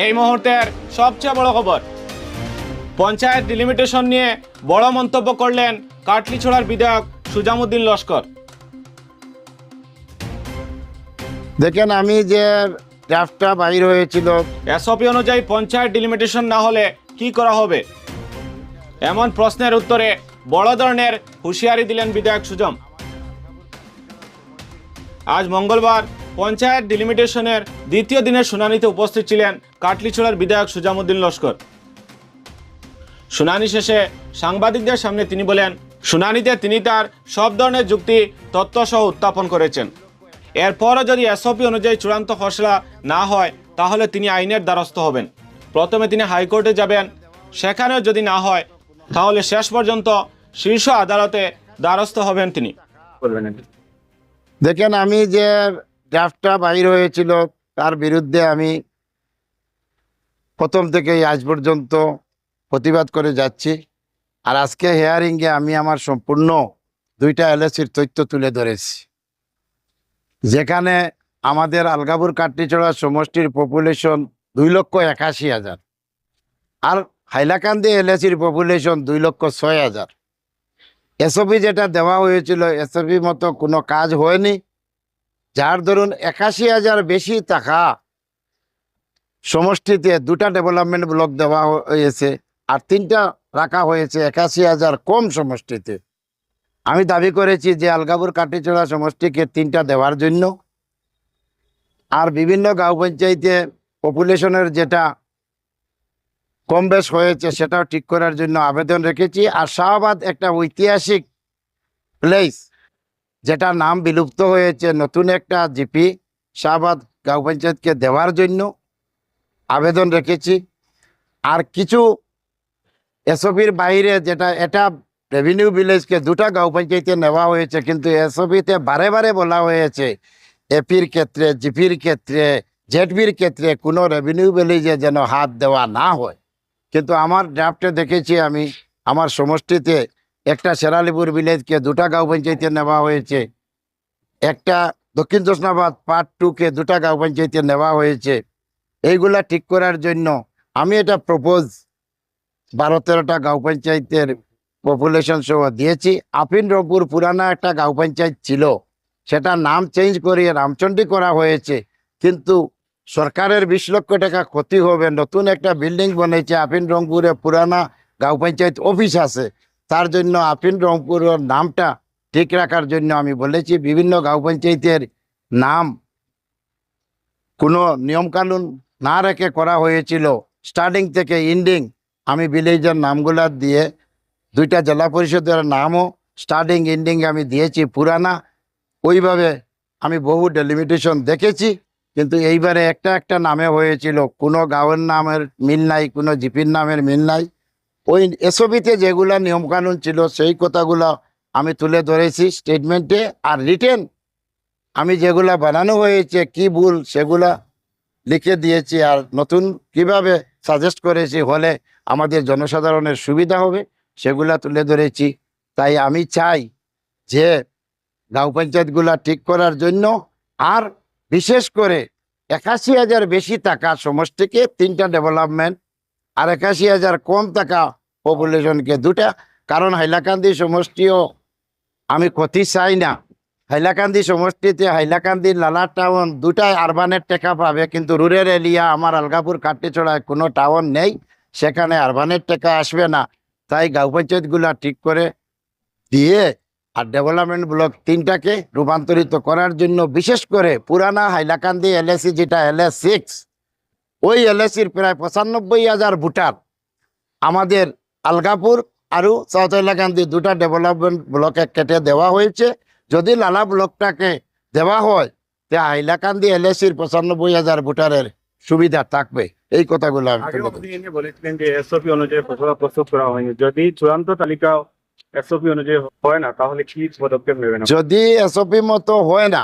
এই মুহূর্তের সবচেয়ে বড় খবর। পঞ্চায়েত ডিলিমিটেশন নিয়ে বড় মন্তব্য করলেন কাটলিছড়ার বিধায়ক সুজামুদ্দিন লস্কর। দেখেন আমি যে ড্রাফটটা বাইর হয়েছিল এসওপি অনুযায়ী পঞ্চায়েত ডিলিমিটেশন না হলে কি করা হবে? এমন প্রশ্নের উত্তরে বড় ধরনের হুঁশিয়ারি দিলেন বিধায়ক সুজম আজ মঙ্গলবার পঞ্চায়েত ডিলিমিটেশনের দ্বিতীয় দিনের শুনানিতে উপস্থিত ছিলেন কাটলিছোড়ার বিধায়ক সুজামুদ্দিন লস্কর। শুনানি শেষে সাংবাদিকদের সামনে তিনি বলেন, শুনানিতে তিনি তার সব ধরনের যুক্তি তথ্যসহ উত্থাপন করেছেন। এরপরও যদি এসওপি অনুযায়ী চূড়ান্ত খসড়া না হয়, তাহলে তিনি আইনের দ্বারস্থ হবেন। প্রথমে তিনি হাইকোর্টে যাবেন। সেখানেও যদি না হয়, তাহলে শেষ পর্যন্ত শীর্ষ আদালতে দ্বারস্থ হবেন তিনি। দেখেন, আমি যে ড্রাফটটা বাইর হয়েছিল, তার বিরুদ্ধে আমি প্রথম থেকেই আজ পর্যন্ত প্রতিবাদ করে যাচ্ছি। আর আজকে হেয়ারিংয়ে আমি আমার সম্পূর্ণ দুইটা এলএসির তথ্য তুলে ধরেছি। যেখানে আমাদের আলগাপুর কাট্টিচড়া সমষ্টির পপুলেশন দুই লক্ষ একাশি হাজার। আর হাইলাকান্দি এলএসির পপুলেশন দুই লক্ষ ছয় হাজার। এসওপি যেটা দেওয়া হয়েছিল এসওপি মতো কোনো কাজ হয়নি। যার ধরুন একাশি হাজার বেশি টাকা সমষ্টিতে দুটা ডেভেলপমেন্ট ব্লক দেওয়া হয়েছে আর তিনটা রাখা হয়েছে একাশি হাজার কম সমষ্টিতে। আমি দাবি করেছি যে আলগাপুর কাটিচড়া সমষ্টিকে তিনটা দেওয়ার জন্য আর বিভিন্ন গাঁও পঞ্চায়েতে পপুলেশনের যেটা কম বেশ হয়েছে সেটাও ঠিক করার জন্য আবেদন রেখেছি। আর শাহবাদ একটা ঐতিহাসিক প্লেস যেটা নাম বিলুপ্ত হয়েছে নতুন একটা জিপি শাহবাদ গাঁও পঞ্চায়েতকে দেওয়ার জন্য আবেদন রেখেছি। আর কিছু এসওপির বাইরে যেটা, এটা রেভিনিউ ভিলেজকে দুটা গাঁও পঞ্চায়েতে নেওয়া হয়েছে, কিন্তু এসওপিতে বারে বারে বলা হয়েছে, এপির ক্ষেত্রে, জিপির ক্ষেত্রে, জেডবির ক্ষেত্রে কোনো রেভিনিউ ভিলেজে যেন হাত দেওয়া না হয়। কিন্তু আমার ড্রাফটে দেখেছি আমি, আমার সমষ্টিতে একটা শেরালিপুর ভিলেজকে দুটা গাঁও পঞ্চায়েতে নেওয়া হয়েছে। একটা দক্ষিণ জোসনাবাদ পার্ট টুকে দুটা গাঁও পঞ্চায়েতে নেওয়া হয়েছে। এইগুলা ঠিক করার জন্য আমি এটা প্রপোজ বারো তেরোটা গাঁও পঞ্চায়েতের পপুলেশন সহ দিয়েছি। আপিন রংপুর পুরানা একটা গাঁও পঞ্চায়েত ছিল। সেটা নাম চেঞ্জ করিয়ে রামচন্ডী করা হয়েছে। কিন্তু সরকারের বিশ লক্ষ টাকা ক্ষতি হবে, নতুন একটা বিল্ডিং বনেছে আপিন রংপুরে পুরানা গাঁও পঞ্চায়েত অফিস আছে। তার জন্য আপিন রংপুরের নামটা ঠিক রাখার জন্য আমি বলেছি, বিভিন্ন গাঁও পঞ্চায়েতের নাম কোনো নিয়মকানুন না রেখে করা হয়েছিল। স্টার্টিং থেকে ইন্ডিং আমি ভিলেজের নামগুলা দিয়ে দুইটা জেলা পরিষদের নামও স্টার্টিং ইন্ডিং আমি দিয়েছি, পুরানা। ওইভাবে আমি বহু ডেলিমিটেশন দেখেছি, কিন্তু এইবারে একটা একটা নামে হয়েছিল। কোনো গাঁয়ের নামের মিল নাই, কোনো জিপির নামের মিল নাই। ওই এসবিতে যেগুলা নিয়মকানুন ছিল, সেই কথাগুলো আমি তুলে ধরেছি স্টেটমেন্টে আর রিটেন আমি যেগুলা বানানো হয়েছে, কি ভুল সেগুলা লিখে দিয়েছি আর নতুন কীভাবে সাজেস্ট করেছি হলে আমাদের জনসাধারণের সুবিধা হবে, সেগুলা তুলে ধরেছি। তাই আমি চাই যে গাঁও পঞ্চায়েতগুলা ঠিক করার জন্য আর বিশেষ করে একাশি হাজার বেশি টাকা সমষ্টিকে তিনটা ডেভেলপমেন্ট আর একাশি হাজার কম টাকা পপুলেশনকে দুটা। কারণ হাইলাকান্দি সমষ্টিও আমি ক্ষতি চাই না। হাইলাকান্দি সমষ্টিতে হাইলাকান্দি লালা টাউন দুটাই আরবানের টাকা পাবে, কিন্তু রুরাল এরিয়া আমার আলগাপুর কাট্টিছড়ায় কোনো টাউন নেই। সেখানে আরবানের টাকা আসবে না। তাই গাঁও পঞ্চায়েতগুলা ঠিক করে দিয়ে আর ডেভেলপমেন্ট ব্লক তিনটাকে রূপান্তরিত করার জন্য বিশেষ করে পুরানা হাইলাকান্দি এলএসি যেটা এলএস সিক্স ওই এলএসির প্রায় পঁচানব্বই হাজার ভোটার আমাদের আলগাপুর আরও সাউথ হাইলাকান্দি দুটা ডেভেলপমেন্ট ব্লকে কেটে দেওয়া হয়েছে। যদি লালা ব্লকটাকে দেওয়া হয় তে হাইলাকান্দি এলএসির পঁচানব্বই হাজার ভোটারের সুবিধা থাকবে। এই কথাগুলো আমি বলেছিলেন যে এসওপি অনুযায়ী খসড়া প্রস্তুত করা হয়নি। যদি চূড়ান্ত তালিকা এসওপি অনুযায়ী হয় না তাহলে কি পদক্ষেপ নেবেন? যদি এসওপি মতো হয় না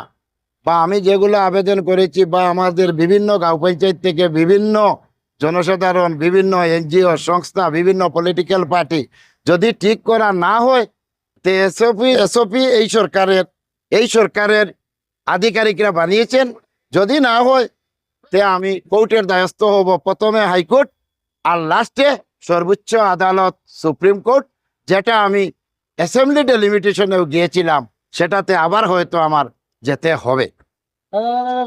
বা আমি যেগুলো আবেদন করেছি বা আমাদের বিভিন্ন গাঁও পঞ্চায়েত থেকে বিভিন্ন জনসাধারণ, বিভিন্ন এনজিও সংস্থা, বিভিন্ন পলিটিক্যাল পার্টি যদি ঠিক করা না হয়, তো এসওপি এসওপি এই সরকারের এই সরকারের আধিকারিকরা বানিয়েছেন। যদি না হয়, তে আমি কোর্টের দায়স্থ হব প্রথমে হাইকোর্ট আর লাস্টে সর্বোচ্চ আদালত, সুপ্রিম কোর্ট, যেটা আমি অ্যাসেম্বলি ডেলিমিটেশনেও গিয়েছিলাম। সেটাতে আবার হয়তো আমার যেতে হবে। 呃